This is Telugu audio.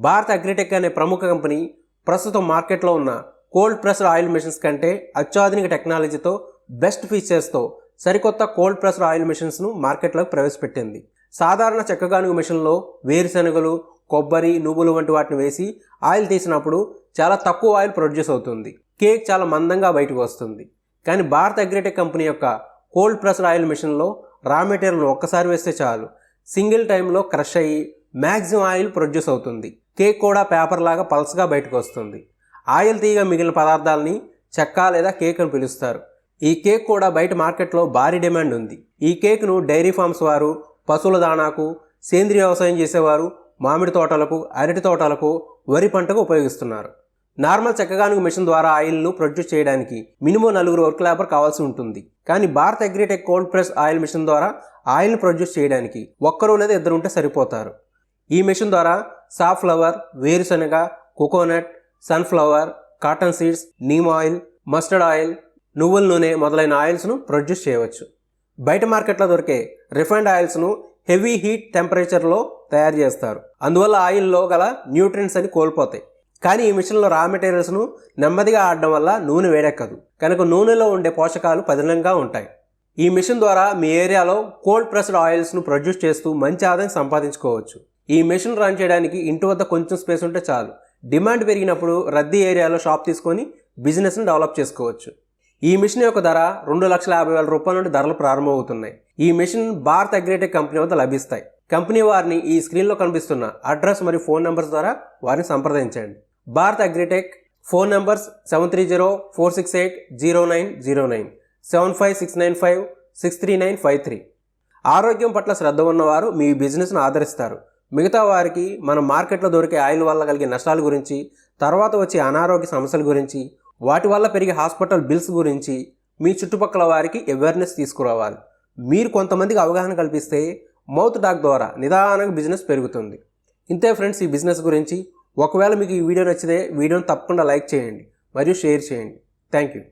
భారత అగ్రిటెక్ అనే ప్రముఖ కంపెనీ ప్రస్తుతం మార్కెట్లో ఉన్న కోల్డ్ ప్రెస్డ్ ఆయిల్ మిషన్స్ కంటే అత్యాధునిక టెక్నాలజీతో బెస్ట్ ఫీచర్స్తో సరికొత్త కోల్డ్ ప్రెస్డ్ ఆయిల్ మిషన్స్ను మార్కెట్లోకి ప్రవేశపెట్టింది. సాధారణ చెక్కగానుగ మిషన్లో వేరుశనగలు కొబ్బరి నువ్వులు వంటి వాటిని వేసి ఆయిల్ తీసినప్పుడు చాలా తక్కువ ఆయిల్ ప్రొడ్యూస్ అవుతుంది. కేక్ చాలా మందంగా బయటకు వస్తుంది. కానీ భారత్ అగ్రిటెక్ కంపెనీ యొక్క కోల్డ్ ప్రెస్డ్ ఆయిల్ మిషన్లో రా మెటీరియల్ను ఒక్కసారి వేస్తే చాలు. సింగిల్ టైంలో క్రష్ అయ్యి మ్యాక్సిమం ఆయిల్ ప్రొడ్యూస్ అవుతుంది. కేక్ కూడా పేపర్ లాగా పల్స్గా బయటకు వస్తుంది. ఆయిల్ తీగ మిగిలిన పదార్థాలని చెక్క లేదా కేక్ అని పిలుస్తారు. ఈ కేక్ కూడా బయట మార్కెట్లో భారీ డిమాండ్ ఉంది. ఈ కేక్ను డైరీ ఫార్మ్స్ వారు పశువుల దాణాకు సేంద్రియ వ్యవసాయం చేసేవారు మామిడి తోటలకు అరటి తోటలకు వరి పంటకు ఉపయోగిస్తున్నారు. నార్మల్ చెక్కగానుగు మిషన్ ద్వారా ఆయిల్ను ప్రొడ్యూస్ చేయడానికి మినిమం నలుగురు వర్క్ లేబర్ కావాల్సి ఉంటుంది. కానీ Bharat Agritech cold press oil machine ద్వారా ఆయిల్ను ప్రొడ్యూస్ చేయడానికి ఒక్కరు లేదా ఇద్దరు ఉంటే సరిపోతారు. ఈ మిషన్ ద్వారా సాఫ్లవర్ వేరుశనగ coconut sunflower cotton seeds neem oil mustard oil నువ్వుల నూనె మొదలైన ఆయిల్స్ను ప్రొడ్యూస్ చేయవచ్చు. బయట మార్కెట్లో దొరికే రిఫైండ్ ఆయిల్స్ను హెవీ హీట్ టెంపరేచర్లో తయారు చేస్తారు. అందువల్ల ఆయిల్లో గల న్యూట్రియంట్స్ అని కోల్పోతాయి. కానీ ఈ మిషన్లో రా మెటీరియల్స్ను నెమ్మదిగా ఆడడం వల్ల నూనె వేడెక్కదు. కనుక నూనెలో ఉండే పోషకాలు పదిలంగా ఉంటాయి. ఈ మిషన్ ద్వారా మీ ఏరియాలో కోల్డ్ ప్రెస్డ్ ఆయిల్స్ను ప్రొడ్యూస్ చేస్తూ మంచి ఆదాయం సంపాదించుకోవచ్చు. ఈ మిషన్ రన్ చేయడానికి ఇంటి వద్ద కొంచెం స్పేస్ ఉంటే చాలు. డిమాండ్ పెరిగినప్పుడు రద్దీ ఏరియాలో షాప్ తీసుకొని బిజినెస్ని డెవలప్ చేసుకోవచ్చు. ఈ మిషన్ యొక్క ధర రెండు లక్షల యాభై వేల రూపాయల నుండి ధరలు ప్రారంభమవుతున్నాయి. ఈ మిషన్ భారత్ అగ్రిటెక్ కంపెనీ వద్ద లభిస్తాయి. కంపెనీ వారిని ఈ స్క్రీన్లో కనిపిస్తున్న అడ్రస్ మరియు ఫోన్ నెంబర్స్ ద్వారా వారిని సంప్రదించండి. Bharat Agritech phone numbers seven three zero four six eight zero nine zero nine seven five six nine five six three nine five three ఆరోగ్యం పట్ల శ్రద్ధ ఉన్నవారు మీ బిజినెస్ను ఆదరిస్తారు. మిగతా వారికి మన మార్కెట్లో దొరికే ఆయిల్ వల్ల కలిగే నష్టాల గురించి తర్వాత వచ్చే అనారోగ్య సమస్యల గురించి వాటి వల్ల పెరిగే హాస్పిటల్ బిల్స్ గురించి మీ చుట్టుపక్కల వారికి అవేర్నెస్ తీసుకురావాలి. మీరు కొంతమందికి అవగాహన కల్పిస్తే మౌత్ డాక్ ద్వారా నిదానంగా బిజినెస్ పెరుగుతుంది. ఇంతే ఫ్రెండ్స్ ఈ బిజినెస్ గురించి. ఒకవేళ మీకు ఈ వీడియో నచ్చితే వీడియోని తప్పకుండా లైక్ చేయండి. మరియు షేర్ చేయండి. Thank you